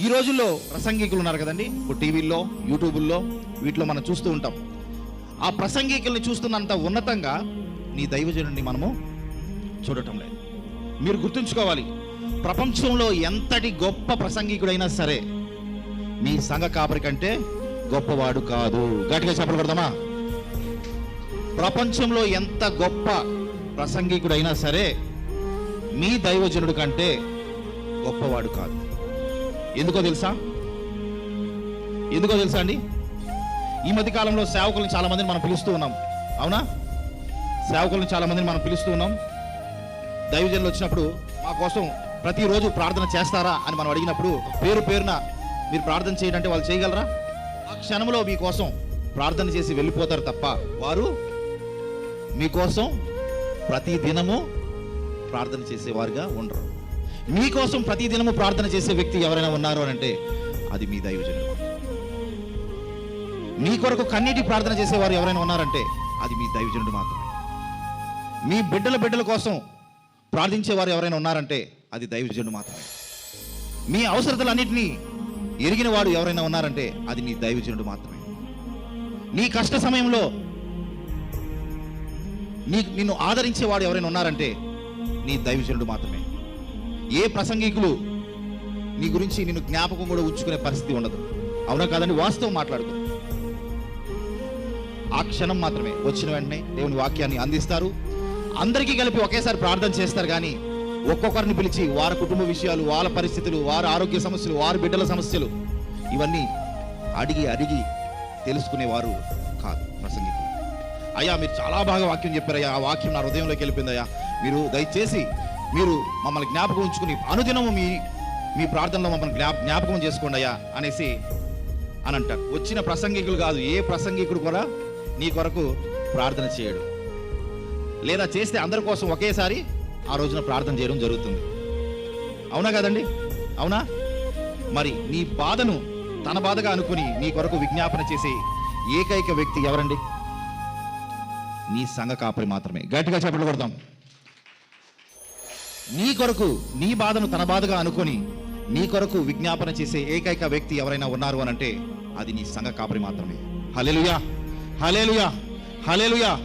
ఈ రోజుల్లో ప్రసంగికులు ఉన్నారు కదండి. ఇప్పుడు టీవీల్లో యూట్యూబుల్లో వీటిలో మనం చూస్తూ ఉంటాం. ఆ ప్రసంగికుల్ని చూస్తున్నంత ఉన్నతంగా నీ దైవజనుడిని మనము చూడటం లేదు. మీరు గుర్తుంచుకోవాలి ప్రపంచంలో ఎంతటి గొప్ప ప్రసంగికుడైనా సరే మీ సంఘ కాపరి కంటే గొప్పవాడు కాదు. గట్టిగా చెప్పలు ప్రపంచంలో ఎంత గొప్ప ప్రసంగికుడైనా సరే మీ దైవజనుడు కంటే గొప్పవాడు కాదు. ఎందుకో తెలుసా? ఎందుకో తెలుసా అండి? ఈ మధ్య కాలంలో సేవకులను చాలా మందిని మనం పిలుస్తూ ఉన్నాం. అవునా? సేవకులను చాలా మందిని మనం పిలుస్తూ ఉన్నాం. దైవజనులు వచ్చినప్పుడు మా కోసం ప్రతిరోజు ప్రార్థన చేస్తారా అని మనం అడిగినప్పుడు పేరు పేరున మీరు ప్రార్థన చేయండి అంటే వాళ్ళు చేయగలరా? ఆ క్షణంలో మీకోసం ప్రార్థన చేసి వెళ్ళిపోతారు తప్ప వారు మీకోసం ప్రతి దినము ప్రార్థన చేసేవారుగా ఉండరు. మీకోసం ప్రతి దినము ప్రార్థన చేసే వ్యక్తి ఎవరైనా ఉన్నారు అని అంటే అది మీ దైవజనుడు. మీ కొరకు కన్నీటి ప్రార్థన చేసేవారు ఎవరైనా ఉన్నారంటే అది మీ దైవజనుడు మాత్రమే. మీ బిడ్డల బిడ్డల కోసం ప్రార్థించేవారు ఎవరైనా ఉన్నారంటే అది దైవజనుడు మాత్రమే. మీ అవసరతలన్నింటినీ ఎరిగిన వాడు ఎవరైనా ఉన్నారంటే అది నీ దైవజనుడు మాత్రమే. నీ కష్ట సమయంలో నీ నిన్ను ఆదరించేవాడు ఎవరైనా ఉన్నారంటే నీ దైవజనుడు మాత్రమే. ఏ ప్రసంగికులు నీ గురించి నేను జ్ఞాపకం కూడా ఉంచుకునే పరిస్థితి ఉండదు. అవునా కాదని వాస్తవం మాట్లాడుకో. ఆ క్షణం మాత్రమే. వచ్చిన వెంటనే దేవుని వాక్యాన్ని అందిస్తారు. అందరికీ కలిపి ఒకేసారి ప్రార్థన చేస్తారు కానీ ఒక్కొక్కరిని పిలిచి వారి కుటుంబ విషయాలు వాళ్ళ పరిస్థితులు వారి ఆరోగ్య సమస్యలు వారి బిడ్డల సమస్యలు ఇవన్నీ అడిగి అడిగి తెలుసుకునేవారు కాదు ప్రసంగికులు. అయ్యా మీరు చాలా బాగా వాక్యం చెప్పారయ్యా. ఆ వాక్యం నా హృదయంలోకి వెళ్ళిపోయిందయ్యా. మీరు దయచేసి మీరు మమ్మల్ని జ్ఞాపకం ఉంచుకుని అనుదినము మీ మీ ప్రార్థనలో మమ్మల్ని జ్ఞా జ్ఞాపకం చేసుకోండి అయ్యా అనేసి అని అంటారు వచ్చిన ప్రసంగికులు కాదు ఏ ప్రసంగికుడు కూడా నీ కొరకు ప్రార్థన చేయడు. లేదా చేస్తే అందరి కోసం ఒకేసారి ఆ రోజున ప్రార్థన చేయడం జరుగుతుంది. అవునా కదండి? అవునా? మరి నీ బాధను తన బాధగా అనుకుని నీ కొరకు విజ్ఞాపన చేసే ఏకైక వ్యక్తి ఎవరండి? నీ సంఘ కాపరి మాత్రమే. గట్టిగా చెప్పలు కొడతాం నీ కొరకు నీ బాధను తన బాధగా అనుకొని నీ కొరకు విజ్ఞాపన చేసే ఏకైక వ్యక్తి ఎవరైనా ఉన్నారు అని అంటే అది నీ సంఘ కాపరి మాత్రమే. Hallelujah hallelujah hallelujah